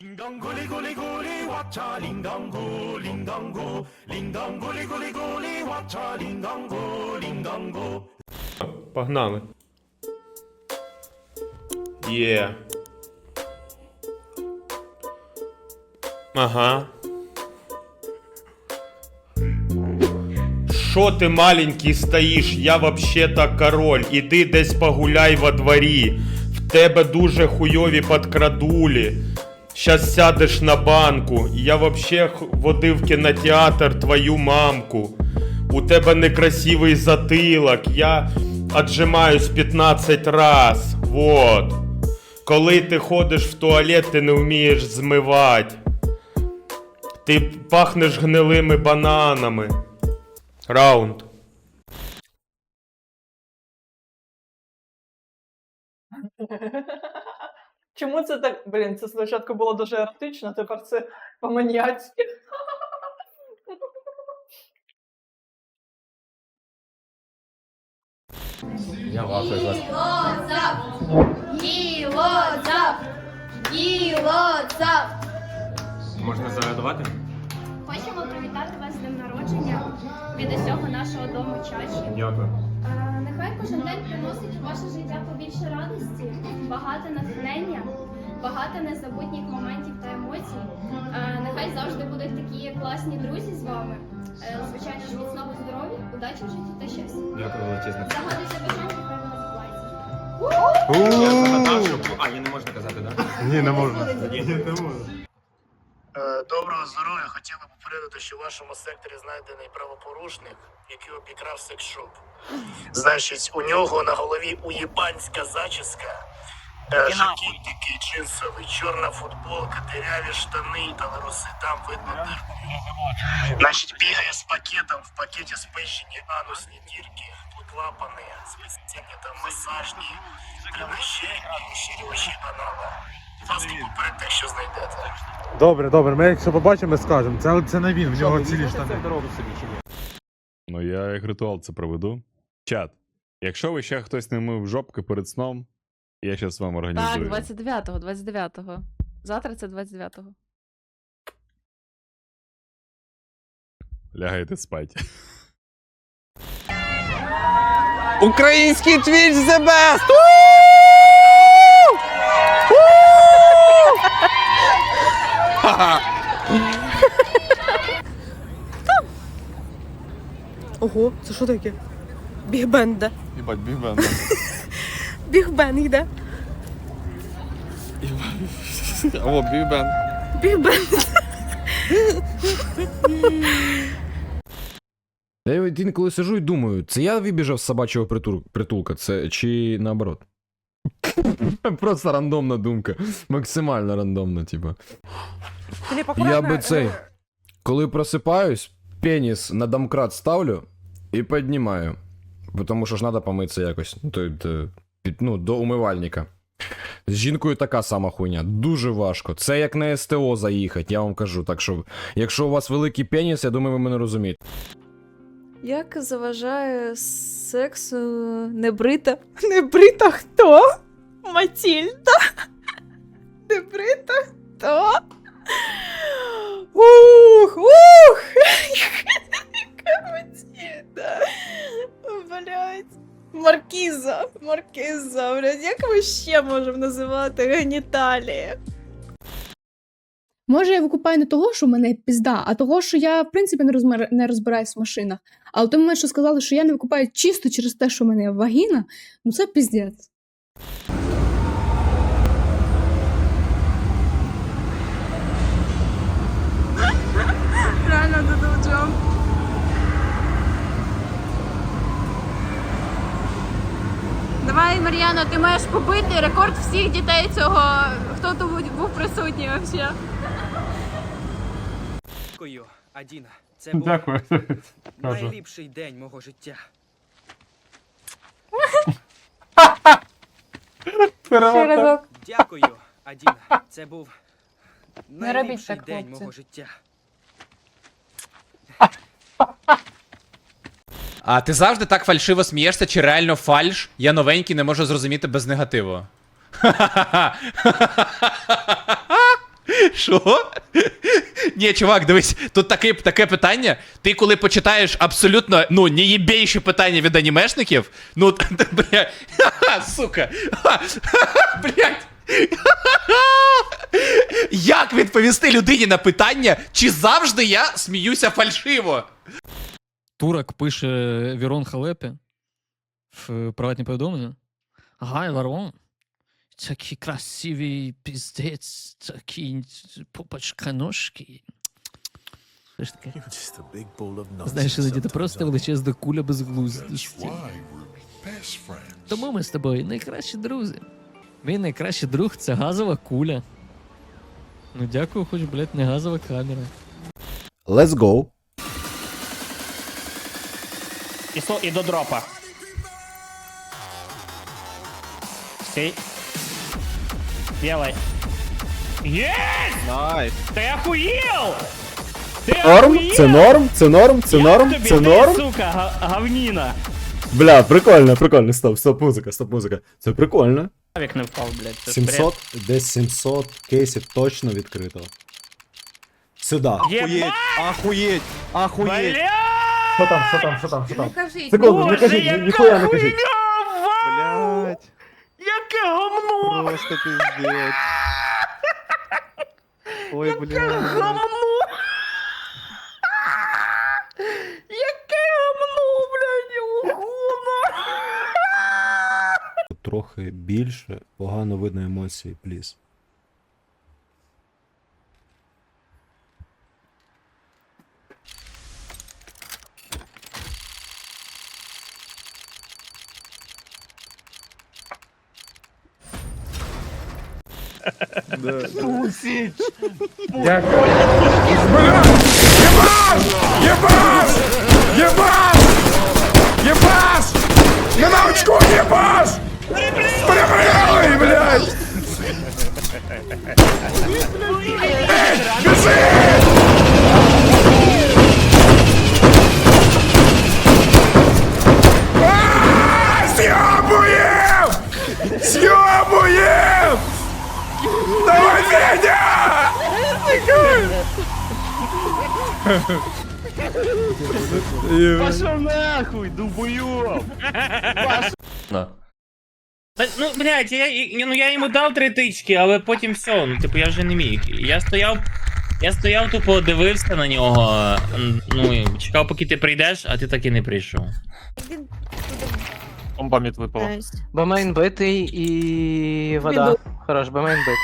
링덩구리 구리 구리 왓차 링덩구 링덩구 링덩구리 구리 구리 왓차 링덩구 링덩구 Погнали. Є. Ага. Що ти маленький стоїш? Я вообще-то король. Іди десь погуляй во дворі. В тебе дуже хуйові подкрадулі. Щас сядеш на банку. Я вообще водив в кінотеатр твою мамку. У тебе некрасивий затилок. Я отжимаюсь 15 раз. Вот. Коли ти ходиш в туалет, ти не вмієш змивати. Ти пахнеш гнилими бананами. Раунд. Чому це так? Блін, це спочатку було дуже еротично, тепер це по-маньяцьки. Я вахую вас. Гілозап! Гілозап! Гілозап! Можна зарядувати? Хочемо привітати вас з днем народження від усього нашого дому чаші. Дякую. Нехай кожен день приносить у ваше життя побільше радості, багато натхнення, багато незабутніх моментів та емоцій. Нехай завжди будуть такі класні друзі з вами. Е, Звичайно ж, міцного здоров'я, удачі в житті та щастя. Дякую величезне. Загадуйте бажання, хай вона збувається. Я. А, її не можна казати, так? Ні, не можна. Ні, не можна. Е, Доброго здоров'я. Хотів би попередити, що в вашому секторі знайдений правопорушник, який обікрав секс-шоп. Значить, у нього на голові уєбанська зачіска, е, жакет такий джинсовий, чорна футболка, диряві штани та ларуси, там видно дирку. Значить, бігає з пакетом, в пакеті спещені анусні дірки, клапани, спеціальні там масажні, прилищення, щирювачі анала. Будь ласка, попередьте, що знайдете. Добре, добре, ми якщо побачимо, ми скажемо. Це, це не він, в нього цілі штани. дорогу собі чи ні? Ну, я як ритуал це проведу. Чат. Якщо ви ще хтось не мив жопки перед сном, я щас вам організую. Так, 29-го, 29-го. Завтра це 29-го. Лягайте спать. Український твіч the best! Ого, це що таке? Біг-бен йде. Їбать, бігбен. Біг-бен йде. О, бігбен. Біг-бен. Я от інколи сижу і думаю, це я вибіжав з собачого притулка, це чи наоборот. Просто рандомна думка. Максимально рандомна, типа. Я би цей. Коли просипаюсь, пеніс на домкрат ставлю і піднімаю. Тому що ж треба помитися якось. То, то, під- ну, до умивальника. З жінкою така сама хуйня. Дуже важко. Це як на СТО заїхати, я вам кажу. Так що, якщо у вас великий пеніс, я думаю, ви мене розумієте. Як заважає сексу небрита? Небрита хто? Матільда? Небрита хто? Ух, ух! Матільда? Блять. Маркіза, Маркіза, блядь, як ми ще можемо називати геніталії? Може, я викупаю не того, що в мене пізда, а того, що я, в принципі, не, розмер... не розбираюсь в машинах. Але той момент, що сказали, що я не викупаю чисто через те, що в мене вагіна, ну це піздець. Реально додав. Давай, Мар'яно, ти маєш побити рекорд всіх дітей цього, хто тут був присутній взагалі. Дякую, Адіна. Це був Дякую. Найліпший день мого життя. Дякую, Адіна. Це був робіть найліпший так, день хлопці. мого життя. А ти завжди так фальшиво смієшся, чи реально фальш? Я новенький, не можу зрозуміти без негативу. Що? Ні, чувак, дивись, тут таке, таке питання. Ти коли почитаєш абсолютно ну неєбейші питання від анімешників, ну бля, сука. Блядь. Як відповісти людині на питання, чи завжди я сміюся фальшиво? Турок пише Вірон Халепі в приватні повідомлення. Гай, Варон. Такий красивий піздець, такий попочка ножки. Знаєш іноді ти просто величезна куля безглуздості. Тому ми з тобою найкращі друзі. Мій найкращий друг це газова куля. Ну дякую, хоч, блядь, не газова камера. Let's go. І, со, і до дропа. Стій. Делай. Єс! Найс! Ти охуєл! Ти Норм? Це норм? Це норм? Це норм? Це норм? сука, говніна! Бля, прикольно, прикольно. Стоп, стоп, музика, стоп, музика. Це прикольно. Авік не впав, блядь. 700, десь 700 кейсів точно відкрито. Сюди. Єбать! Ахуєть! Ахуєть! Що там, що там, що там, що там? кажіть. Секунду, не кажіть, ні- ніхуя не кажіть. Блять! Яке говно! Просто пиздец. Ой, блядь. Яке говно, блядь, охуєнно! Трохи більше, погано видно емоції, пліз. Пусіч! Дякую. Єбаш! Єбаш! Єбаш! Єбаш! На навичку єбаш! Прибрили, блядь! Пошел нахуй, дубоёб! Ну, блядь, я, я- ну, я йому дав три тички, але потім все, ну, типу, я вже не міг. Я стояв, я стояв, тупо дивився на нього, м, ну, і чекав, поки ти прийдеш, а ти так і не прийшов. Бомба мід випала. Бемейн битий і вода. Хорош, бемейн битий.